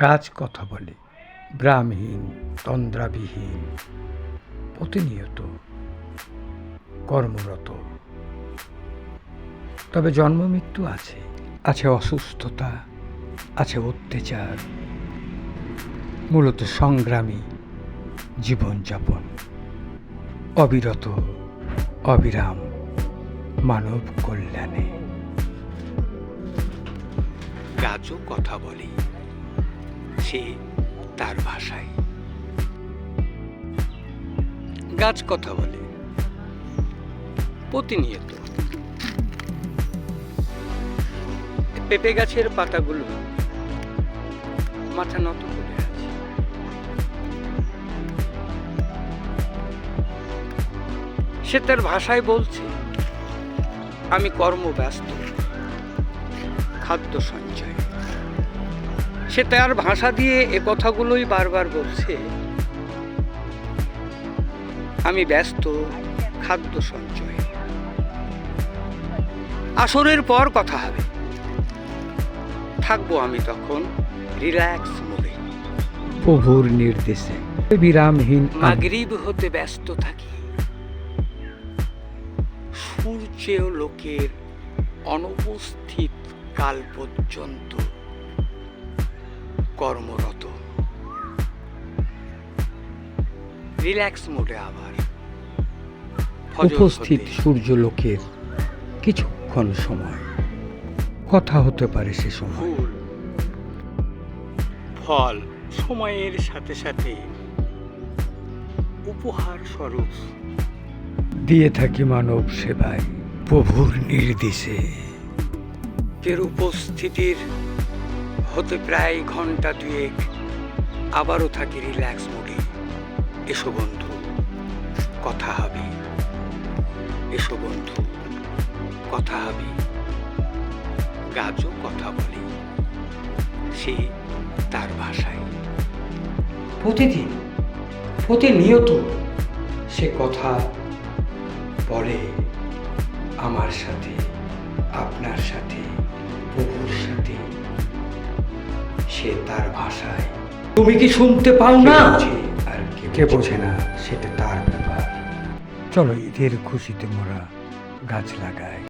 গাছ কথা বলে গ্রামহীন তন্দ্রাবিহীন, প্রতিনিয়ত কর্মরত। তবে জন্ম মৃত্যু আছে আছে অসুস্থতা, আছে অত্যাচার, মূলত সংগ্রামী জীবনযাপন। অবিরত অবিরাম মানব কল্যাণে। গাছও কথা বলে সে তার ভাষায়। গাছ কথা বলে। প্রতিনিয়ত। পেঁপে গাছের পাতাগুলো মাথা নত করে আছে। সে তার ভাষায় বলছে, আমি কর্মব্যস্ত। খাদ্য সঞ্চয়। সে তার ভাষা দিয়ে এ কথাগুলোই বারবার বলছে। আমি ব্যস্ত খাদ্য সঞ্চয়। আসরের পর কথা হবে। থাকব আমি তখন রিল্যাক্স মোডে। প্রভুর নির্দেশে। বিরামহীন মাগরিব হতে ব্যস্ত থাকি। সূর্য লোকের অনুপস্থিত কাল পর্যন্ত। কর্মরত। রিল্যাক্স মোডে আবার। উপস্থিত সূর্যলোকের কিছুক্ষণ সময়। কথা হতে পারে সে সময়। ফল সময়ের সাথে সাথে উপহার স্বরূপ। দিয়ে থাকি মানব সেবায় প্রভুর নির্দেশে। এর উপস্থিতির হতে প্রায় ঘণ্টা দুয়েক আবারও থাকি রিল্যাক্স মোডে। এসো বন্ধু, কথা হবে। এসো বন্ধু, কথা হবে। গাছও কথা বলে, সে তার ভাষায়। প্রতিদিন, প্রতিনিয়ত সে কথা বলে আমার সাথে, আপনার সাথে প্রভুর সাথে। সে তার ভাষায়। তুমি কি শুনতে পাও না? আর কে বোঝে না? সেটা তার ব্যাপার। চলো ঈদের খুশিতে মোরা গাছ লাগায়